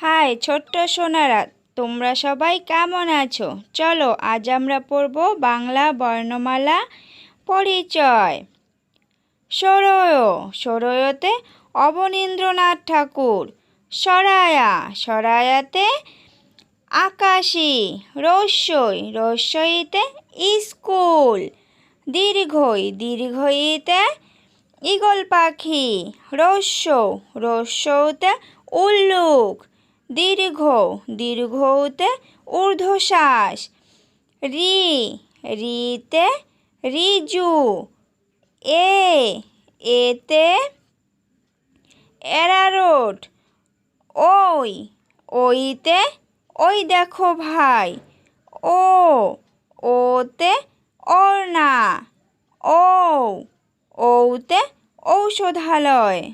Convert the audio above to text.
High, ছোট্ট সোনারা, তোমরা সবাই কেমন আছো? চলো, আজ আমরা পড়ব বাংলা বর্ণমালা পরিচয়। সরয়, সরয়তে অবনীন্দ্রনাথ ঠাকুর, সরায়া, সরায়াতে আকাশী রস্যই রস্যইতে স্কুল দীর্ঘই, দীর্ঘইতে ঈগল পাখি রস্য রস্যতে উল্লুক দীর্ঘ, দীর্ঘতে ঊর্ধ্বশ্বাস। রি, রিতে রিজু। এ, এতে এরারোট। ওই, ওইতে ওই দেখো ভাই। ও, ওতে ওড়না ও ওতে ঔষধালয়।